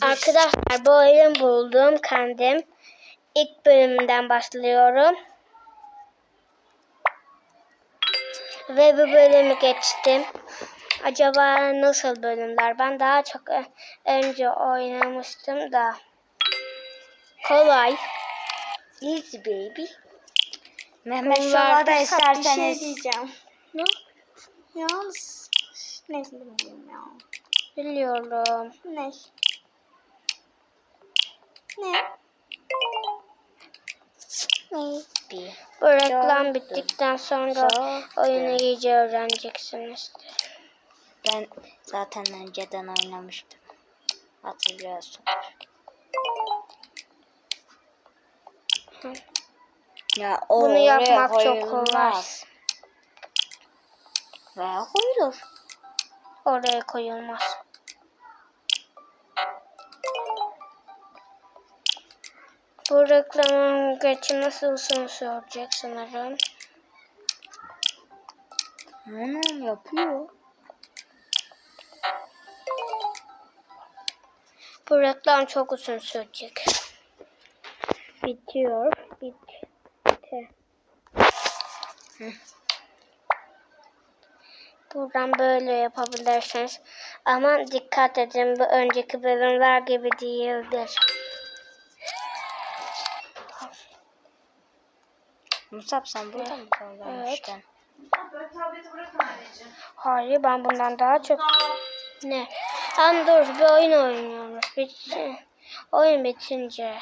Arkadaşlar bu oyun buldum kendim. İlk bölümünden başlıyorum. Ve bu bölümü geçtim. Acaba nasıl bölümler? Ben daha çok önce oynamıştım da. Kolay. Easy baby. Mehmet Bunlar Şova'da bir şey isterseniz. diyeceğim. Ne? Yalnız ne bileyim ya. Biliyorum. Ne? Ne? Bir. Bu reklam bittikten sonra oyunu iyice öğreneceksiniz. Ben zaten önceden oynamıştım. Hatırlıyorsun. Ya o Bunu yapmak çok kolay. Veya koyulur. Oraya koyulmaz. Bu reklamın geçmesi uzun sürecek sanırım. Anam yapıyor. Bu reklam çok uzun sürecek. Bitiyor. Bitti. Buradan böyle yapabilirsiniz. Ama dikkat edin bu önceki bölümler gibi değildir. Musab sen burada mı kalmıştın? Hayır ben bundan daha çok... Ne? Ama dur bir oyun oynuyoruz. Bitsin. Oyun bitince.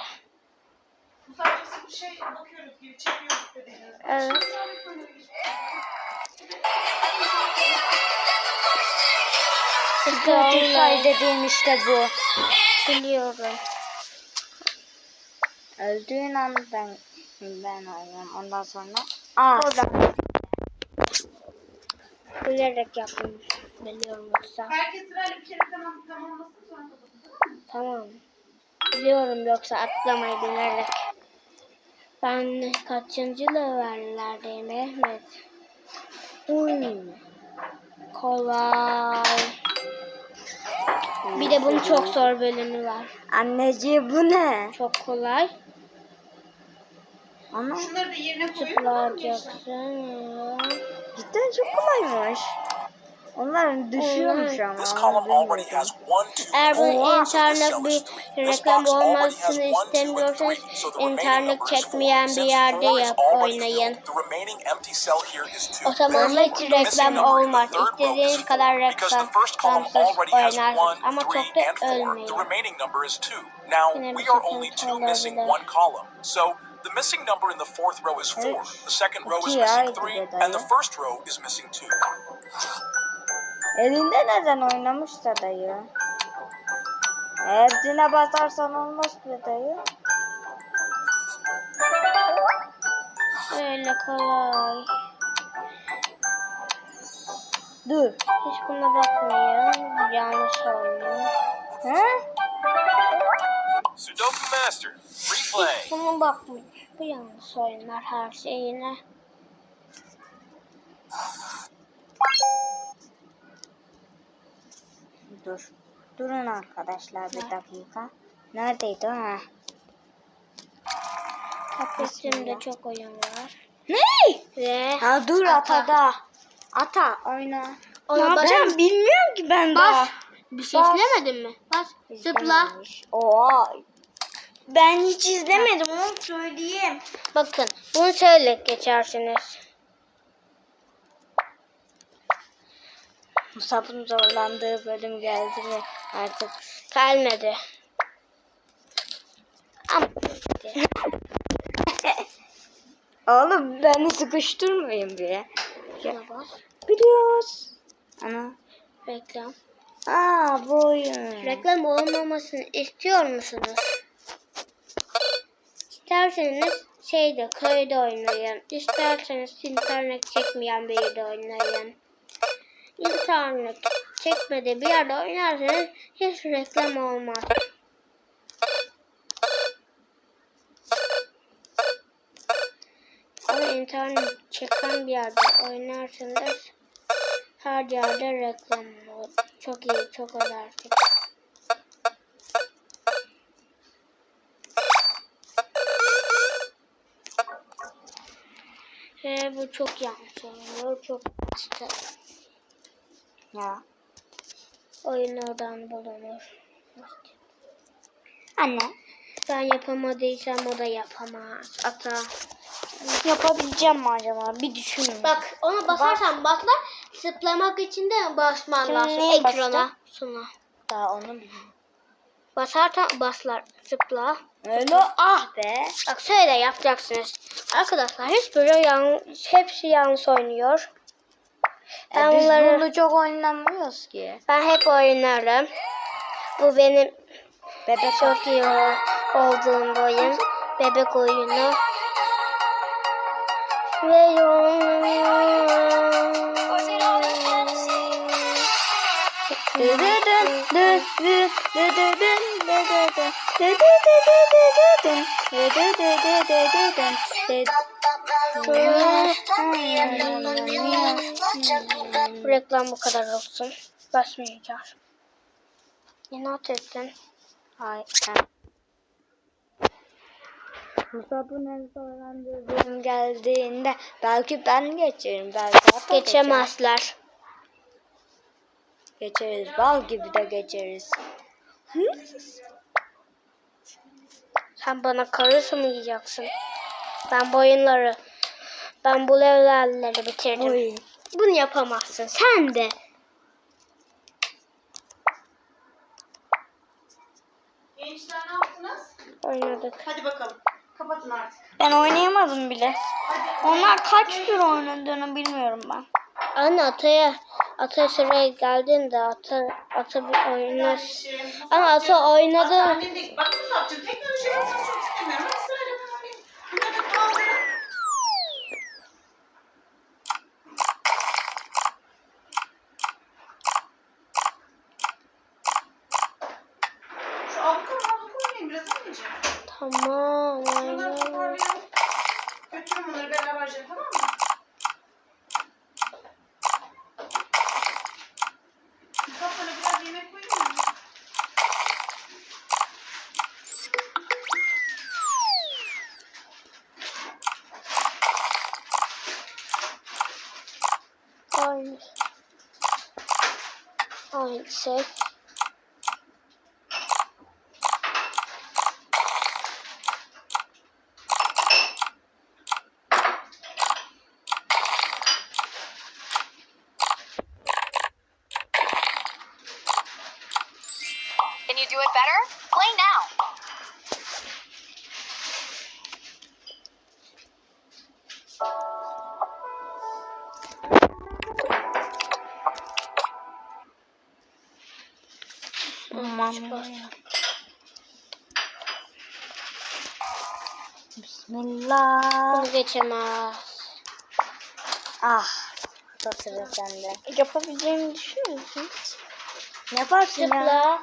Sadece bir şey bakıyoruz gibi çekiyoruz dediğiniz. Evet. Spotify dediğim işte bu. Biliyorum. Öldüğün an ben ben oynuyorum. Ondan sonra Aa, Orada. Bilerek yapmış. Biliyorum yoksa. Herkes sırayla bir kere tamam, tamamlasın sonra kapatın. Tamam. Biliyorum yoksa atlamayı bilerek. Ben kaçıncı level'lerdeyim Mehmet? Uy. Kolay. Bir de bunun çok zor bölümü var. Anneciğim bu ne? Çok kolay. Ana Şunları da yerine koyun. Tıklayacaksın. cidden çok kolaymış. Onların düşüyormuş ama. This column already bilmiyordum. has one, two, Eğer bu three. internet bir reklam olmasını istemiyorsanız internet çekmeyen bir yerde yap oynayın. O zaman hiç reklam olmaz. İstediğiniz kadar column reklamsız oynarsınız. Ama çok da ölmeyin. Now, Yine bir we are only two missing olabilir. one column. So, the missing number in the fourth row is four. Evet. The second row is missing aydı three, dedi and the first row is missing two. Elinde neden oynamışsa dayı? Hepsine basarsan olmaz be dayı. Öyle kolay. Dur. Hiç buna bakmayın. Yanlış oynuyor. He? Sudoku Master, replay. Buna bakmayın. Bu yanlış oynar her şeyine. Dur. Durun arkadaşlar bir dakika. Neredeydi o? ha? Kapasitemde çok oyun var. Ne? Ve Ha dur Ata. atada. Ata oyna. Ona Ya bas- ben bilmiyorum ki ben daha. bas. Bir şey Bas. izlemedin mi? Bas. Zıpla. İzlememiş. Oha. Ben hiç izlemedim onu söyleyeyim. Bakın bunu şöyle geçersiniz. Musab'ın zorlandığı bölüm geldi mi artık? Gelmedi. Ama Oğlum beni sıkıştırmayın bas. Biliyoruz. Ana. Reklam. Aa bu oyun. Reklam olmamasını istiyor musunuz? İsterseniz şeyde köyde oynayın. İsterseniz internet çekmeyen bir yerde oynayın. İnternet çekmediği bir yerde oynarsanız hiç reklam olmaz. Ama internet çeken bir yerde oynarsanız her yerde reklam olur. Çok iyi, çok önemli. Ve bu çok yanlış oluyor. Çok basit. Ya. Oyun oradan bulunur. Anne. Ben yapamadıysam o da yapamaz. Ata. Yapabileceğim mi acaba? Bir düşünün. Bak ona basarsan baslar. Zıplamak için de basman lazım. Ekrana. Suna. Daha onu bilmiyorum. Basarsan baslar. Zıpla. Öyle ah be. Bak şöyle yapacaksınız. Arkadaşlar hiçbiri yan, hepsi yanlış oynuyor. Ben Ya biz bunları bunu çok oynamıyoruz ki. ben hep oynarım. Bu benim Bebek çok iyi olduğum oyun. Bebek oyunu. Ve Dı reklam bu kadar olsun. Basmayacağız. İnat ettin. Hay. ha. Musab'ın en zorlandığı bölüm geldiğinde belki ben geçerim. Belki Geçemezler. Geçeriz. Bal gibi de geçeriz. Hı? Sen bana karışmayacaksın. Ben bu oyunları, ben bu levelleri bitirdim. Oy. Bunu yapamazsın. Sen de. Gençler ne yaptınız? Oynadık. Hadi bakalım. Kapatın artık. Ben oynayamadım bile. Hadi. Onlar kaç tur oynadığını bilmiyorum ben. Anne ataya, ata sıraya geldiğinde ata, ata bir oynar. Ama ata oynadı. Ata annen de- Bak Musab'cığım teknoloji yapmak çok istemiyorum. Sırayla ben. Bunları anneciğim. Tamam. Bunları toparlayalım. Götürün bunları beraberce tamam mı? Aynı. Aynı şey. Can you do it better? Play now. Bismillah. Bunu geçemez. Ah. Da sıra sende. Yapabileceğimi düşünüyor musun? Ne yaparsın ya? Zıpla.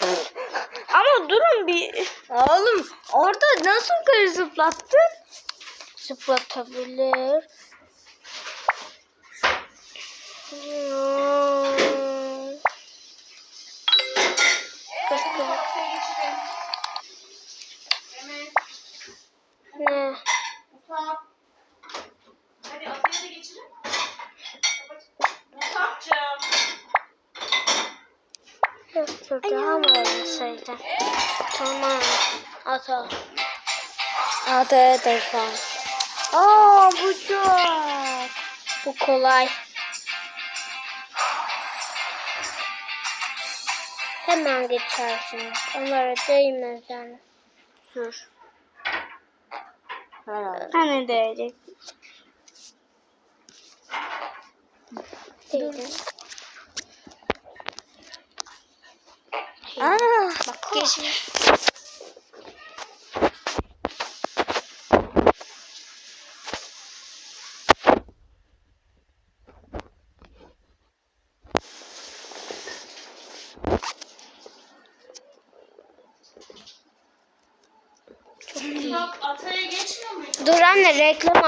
Ama durun bir. Oğlum orada nasıl karı zıplattın? Zıplatabilir. Hmm. Kıskı. Tahtaya geçirin. Mehmet, Ne? Musab. Hadi ataya da geçirin. Musab'cığım. Şurada ama olmasaydı. Tamam. At al. Ataya telefon. Aa bu çok. Bu kolay. Hemen geçersiniz. Onlara değmeden. Dur. Hani değecek? Değdim. Aa, Bak geçmiş. Musab ataya geçmiyor muydu? Dur anne reklam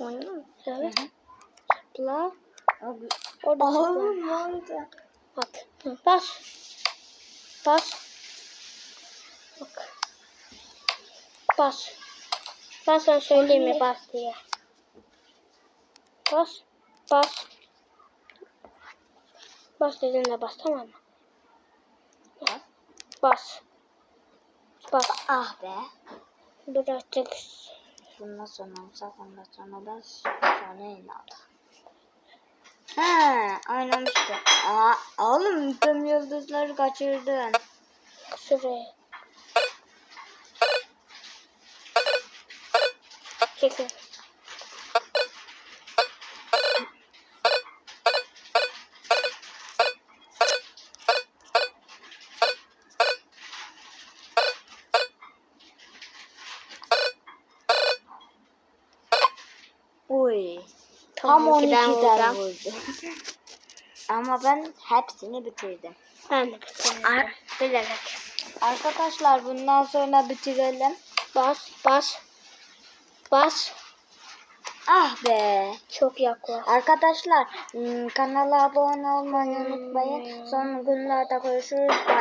Oynadı mı? Evet. Zıpla. Abi. Orada Oğlum oldu. Bak. Bas. Bas. Bak. Bas. Ben sana söyleyeyim mi bas diye. Bas. Bas. Bas dediğinde bas tamam mı? Bas. Bas. Bas. Ah be. Bırakacağız. Bundan sonra olsa ondan sonra da sonra inandı. He, oynamıştı. Aa, oğlum tüm yıldızları kaçırdın. şuraya. Çekin. Uy. Tamam, Tam ki ben 12 tane vuracağım. vurdu. Ama ben hepsini bitirdim. Ben de bitirdim. Bilerek. Arkadaşlar bundan sonra bitirelim. Bas, bas. Bas. Ah be. Çok yaklaş. Arkadaşlar kanala abone olmayı unutmayın. Son günlerde görüşürüz. Bye.